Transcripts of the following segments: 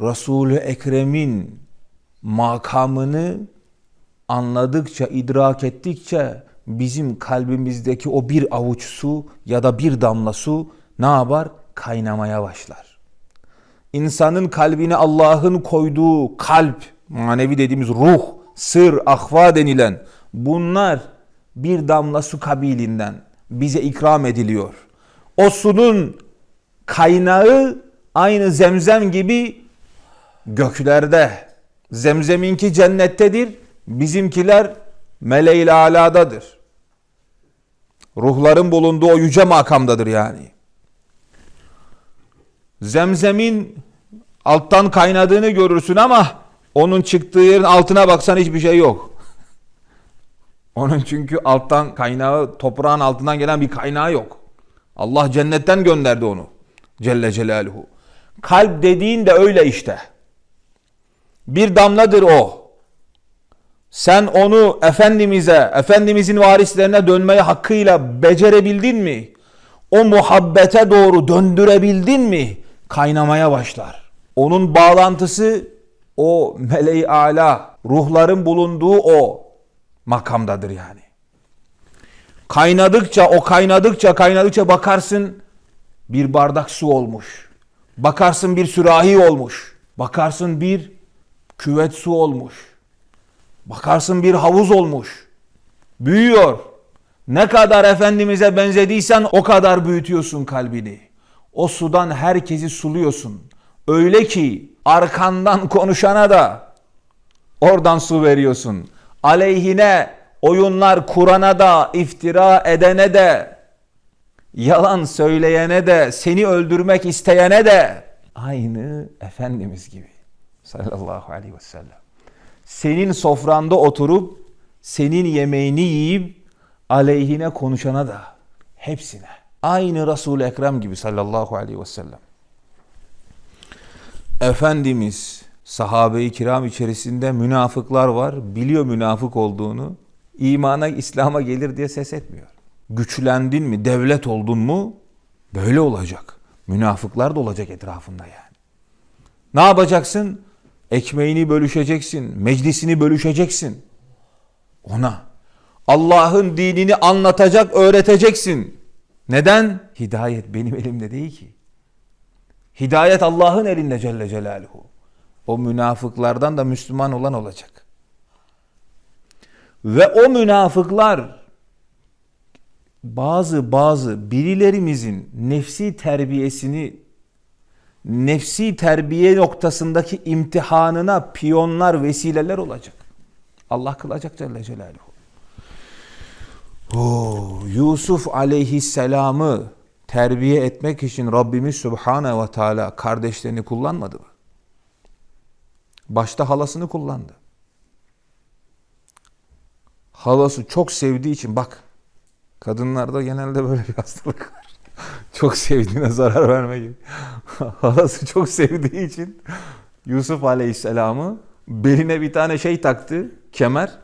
Resul-i Ekrem'in makamını anladıkça, idrak ettikçe bizim kalbimizdeki o bir avuç su ya da bir damla su ne yapar? Kaynamaya başlar. İnsanın kalbine Allah'ın koyduğu kalp, manevi dediğimiz ruh, sır, ahva denilen bunlar bir damla su kabilinden bize ikram ediliyor. O sunun kaynağı aynı zemzem gibi göklerde. Zemzeminki cennettedir. Bizimkiler meleğil aladadır. Ruhların bulunduğu o yüce makamdadır yani. Zemzemin alttan kaynadığını görürsün ama onun çıktığı yerin altına baksan hiçbir şey yok. Onun çünkü alttan kaynağı toprağın altından gelen bir kaynağı yok. Allah cennetten gönderdi onu. Celle Celaluhu. Kalp dediğin de öyle işte. Bir damladır o. Sen onu Efendimiz'e, Efendimizin varislerine dönmeyi hakkıyla becerebildin mi? O muhabbete doğru döndürebildin mi? Kaynamaya başlar. Onun bağlantısı o meleği ala, ruhların bulunduğu o makamdadır yani. Kaynadıkça, o kaynadıkça, kaynadıkça bakarsın bir bardak su olmuş. Bakarsın bir sürahi olmuş. Bakarsın bir küvet su olmuş. Bakarsın bir havuz olmuş. Büyüyor. Ne kadar Efendimiz'e benzediysen o kadar büyütüyorsun kalbini. O sudan herkesi suluyorsun. Öyle ki arkandan konuşana da oradan su veriyorsun. Aleyhine oyunlar kurana da, iftira edene de, yalan söyleyene de, seni öldürmek isteyene de aynı Efendimiz gibi sallallahu aleyhi ve sellem. Senin sofranda oturup senin yemeğini yiyip aleyhine konuşana da hepsine. Aynı Resul-i Ekrem gibi sallallahu aleyhi ve sellem. Efendimiz sahabe-i kiram içerisinde münafıklar var. Biliyor münafık olduğunu. İmana, İslam'a gelir diye ses etmiyor. Güçlendin mi, devlet oldun mu böyle olacak. Münafıklar da olacak etrafında yani. Ne yapacaksın? Ekmeğini bölüşeceksin, meclisini bölüşeceksin. Ona Allah'ın dinini anlatacak, öğreteceksin. Neden? Hidayet benim elimde değil ki. Hidayet Allah'ın elinde Celle Celaluhu. O münafıklardan da Müslüman olan olacak. Ve o münafıklar bazı bazı birilerimizin nefsi terbiyesini nefsi terbiye noktasındaki imtihanına piyonlar, vesileler olacak. Allah kılacak Celle Celaluhu. Oo, Yusuf aleyhisselamı terbiye etmek için Rabbimiz Subhanahu ve Teala kardeşlerini kullanmadı mı? Başta halasını kullandı. Halası çok sevdiği için bak kadınlarda genelde böyle bir hastalık var. Çok sevdiğine zarar verme gibi. Halası çok sevdiği için Yusuf Aleyhisselam'ı beline bir tane şey taktı, kemer.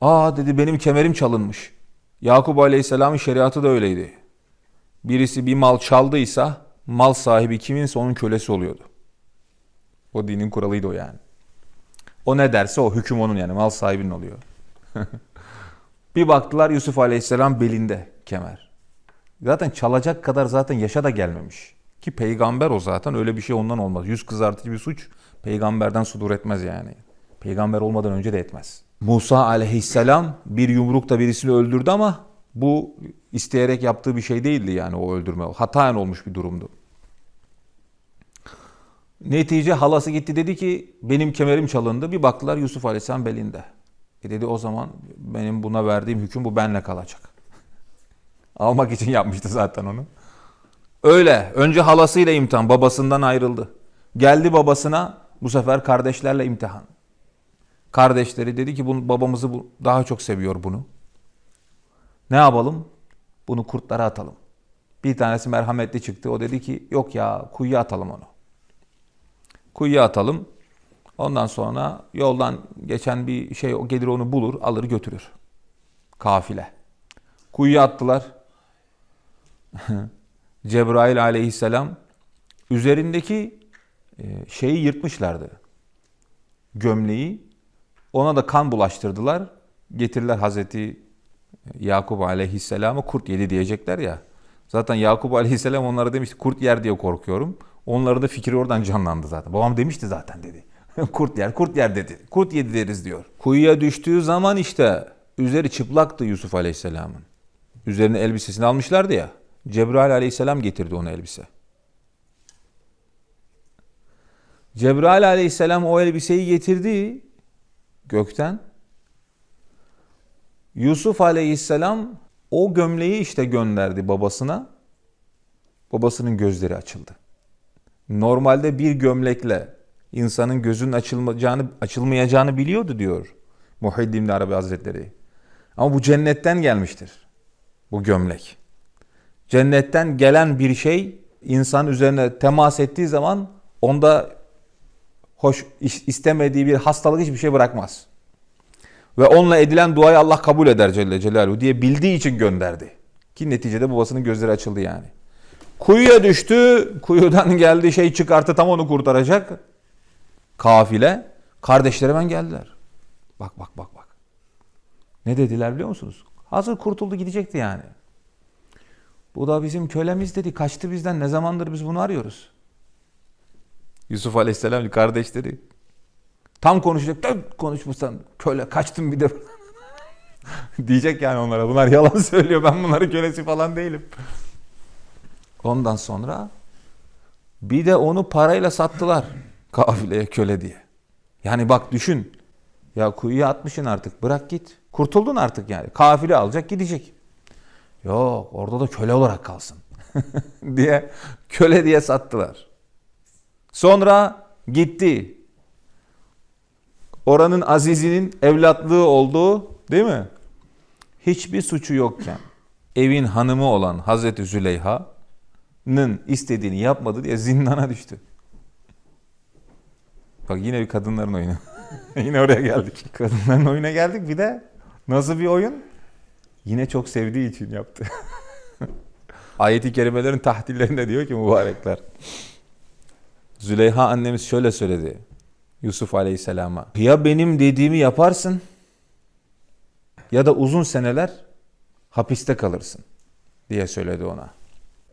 Aa dedi benim kemerim çalınmış. Yakup Aleyhisselam'ın şeriatı da öyleydi. Birisi bir mal çaldıysa mal sahibi kiminse onun kölesi oluyordu. O dinin kuralıydı o yani. O ne derse o hüküm onun yani mal sahibinin oluyor. bir baktılar Yusuf Aleyhisselam belinde kemer. Zaten çalacak kadar zaten yaşa da gelmemiş. Ki peygamber o zaten öyle bir şey ondan olmaz. Yüz kızartıcı bir suç peygamberden sudur etmez yani. Peygamber olmadan önce de etmez. Musa aleyhisselam bir yumrukta birisini öldürdü ama bu isteyerek yaptığı bir şey değildi yani o öldürme. Hataen olmuş bir durumdu. Netice halası gitti dedi ki benim kemerim çalındı. Bir baktılar Yusuf Aleyhisselam belinde. E dedi o zaman benim buna verdiğim hüküm bu benle kalacak. Almak için yapmıştı zaten onu. Öyle. Önce halasıyla imtihan. Babasından ayrıldı. Geldi babasına bu sefer kardeşlerle imtihan. Kardeşleri dedi ki bunu, babamızı daha çok seviyor bunu. Ne yapalım? Bunu kurtlara atalım. Bir tanesi merhametli çıktı. O dedi ki yok ya kuyuya atalım onu. Kuyuya atalım. Ondan sonra yoldan geçen bir şey gelir onu bulur, alır götürür. Kafile. Kuyuya attılar. Cebrail aleyhisselam üzerindeki e, şeyi yırtmışlardı. Gömleği. Ona da kan bulaştırdılar. Getirirler Hazreti Yakup aleyhisselamı kurt yedi diyecekler ya. Zaten Yakup aleyhisselam onlara demişti kurt yer diye korkuyorum. Onların da fikri oradan canlandı zaten. Babam demişti zaten dedi. kurt yer, kurt yer dedi. Kurt yedi deriz diyor. Kuyuya düştüğü zaman işte üzeri çıplaktı Yusuf aleyhisselamın. Üzerine elbisesini almışlardı ya. Cebrail aleyhisselam getirdi ona elbise. Cebrail aleyhisselam o elbiseyi getirdi gökten. Yusuf aleyhisselam o gömleği işte gönderdi babasına. Babasının gözleri açıldı. Normalde bir gömlekle insanın gözünün açılmayacağını, açılmayacağını biliyordu diyor Muhyiddin Arabi Hazretleri. Ama bu cennetten gelmiştir. Bu gömlek. Cennetten gelen bir şey insan üzerine temas ettiği zaman onda hoş istemediği bir hastalık hiçbir şey bırakmaz. Ve onunla edilen duayı Allah kabul eder Celle Celaluhu diye bildiği için gönderdi. Ki neticede babasının gözleri açıldı yani. Kuyuya düştü. Kuyudan geldi şey çıkarttı tam onu kurtaracak. Kafile. Kardeşleri hemen geldiler. Bak bak bak bak. Ne dediler biliyor musunuz? Hazır kurtuldu gidecekti yani. Bu da bizim kölemiz dedi. Kaçtı bizden. Ne zamandır biz bunu arıyoruz. Yusuf Aleyhisselam kardeşleri. Tam konuşacak. Tık konuşmuşsan köle kaçtım bir de. Diyecek yani onlara. Bunlar yalan söylüyor. Ben bunların kölesi falan değilim. Ondan sonra bir de onu parayla sattılar kafileye köle diye. Yani bak düşün. Ya kuyuya atmışsın artık. Bırak git. Kurtuldun artık yani. Kafile alacak gidecek. Yok orada da köle olarak kalsın. diye köle diye sattılar. Sonra gitti. Oranın azizinin evlatlığı olduğu değil mi? Hiçbir suçu yokken evin hanımı olan Hazreti Züleyha'nın istediğini yapmadı diye zindana düştü. Bak yine bir kadınların oyunu. yine oraya geldik. Kadınların oyuna geldik bir de nasıl bir oyun? Yine çok sevdiği için yaptı. Ayet-i kerimelerin tahdillerinde diyor ki mübarekler. Züleyha annemiz şöyle söyledi Yusuf Aleyhisselam'a. Ya benim dediğimi yaparsın ya da uzun seneler hapiste kalırsın diye söyledi ona.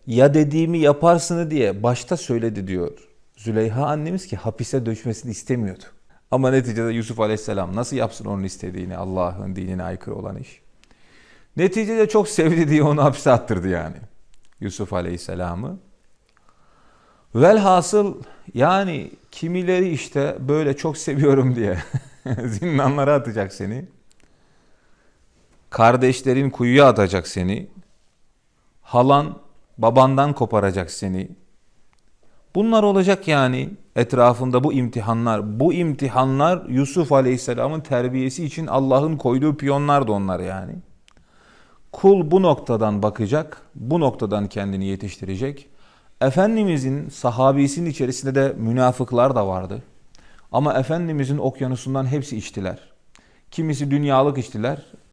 Ya dediğimi yaparsını diye başta söyledi diyor. Züleyha annemiz ki hapise düşmesini istemiyordu. Ama neticede Yusuf Aleyhisselam nasıl yapsın onun istediğini Allah'ın dinine aykırı olan iş. Neticede çok sevdi diye onu hapse attırdı yani. Yusuf Aleyhisselam'ı. Velhasıl yani kimileri işte böyle çok seviyorum diye zindanlara atacak seni. Kardeşlerin kuyuya atacak seni. Halan babandan koparacak seni. Bunlar olacak yani etrafında bu imtihanlar. Bu imtihanlar Yusuf Aleyhisselam'ın terbiyesi için Allah'ın koyduğu piyonlar da onlar yani. Kul bu noktadan bakacak, bu noktadan kendini yetiştirecek. Efendimizin sahabisinin içerisinde de münafıklar da vardı. Ama Efendimizin okyanusundan hepsi içtiler. Kimisi dünyalık içtiler,